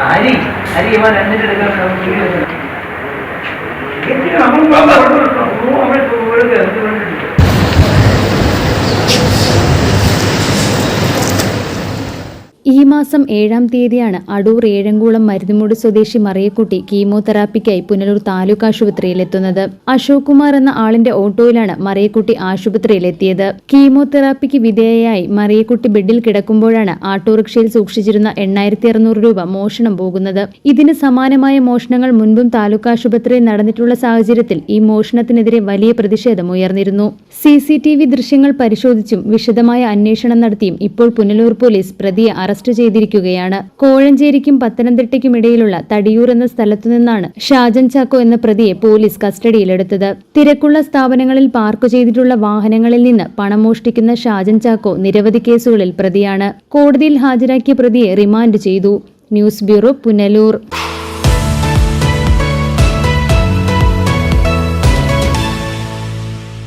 ஹரி ஹரி இவன் ரெண்டு எடுக்கிறோம் ഈ മാസം ഏഴാം തീയതിയാണ് അടൂർ ഏഴംകുളം മരുന്നുമൂട് സ്വദേശി മറിയക്കുട്ടി കീമോതെറാപ്പിക്കായി പുനലൂർ താലൂക്ക് ആശുപത്രിയിൽ എത്തുന്നത്. അശോക് കുമാർ എന്ന ആളിന്റെ ഓട്ടോയിലാണ് മറിയക്കുട്ടി ആശുപത്രിയിൽ എത്തിയത്. കീമോതെറാപ്പിക്ക് വിധേയയായി മറിയക്കുട്ടി ബെഡിൽ കിടക്കുമ്പോഴാണ് ആട്ടോറിക്ഷയിൽ സൂക്ഷിച്ചിരുന്ന എണ്ണായിരത്തി അറുന്നൂറ് രൂപ മോഷണം പോകുന്നത്. ഇതിന് സമാനമായ മോഷണങ്ങൾ മുൻപും താലൂക്ക് ആശുപത്രിയിൽ നടന്നിട്ടുള്ള സാഹചര്യത്തിൽ ഈ മോഷണത്തിനെതിരെ വലിയ പ്രതിഷേധം ഉയർന്നിരുന്നു. സി ദൃശ്യങ്ങൾ പരിശോധിച്ചും വിശദമായ അന്വേഷണം നടത്തിയും ഇപ്പോൾ പുനലൂർ പോലീസ് പ്രതിയെ അറസ്റ്റ് ചെയ്തിരിക്കുകയാണ്. കോഴഞ്ചേരിക്കും പത്തനംതിട്ടയ്ക്കും ഇടയിലുള്ള തടിയൂർ എന്ന സ്ഥലത്തു നിന്നാണ് ഷാജൻ ചാക്കോ എന്ന പ്രതിയെ പോലീസ് കസ്റ്റഡിയിലെടുത്തത്. തിരക്കുള്ള സ്ഥാപനങ്ങളിൽ പാർക്ക് ചെയ്തിട്ടുള്ള വാഹനങ്ങളിൽ നിന്ന് പണം മോഷ്ടിക്കുന്ന ഷാജൻ ചാക്കോ നിരവധി കേസുകളിൽ പ്രതിയാണ്. കോടതിയിൽ ഹാജരാക്കിയ പ്രതിയെ റിമാൻഡ് ചെയ്തു. News bureau Punalur.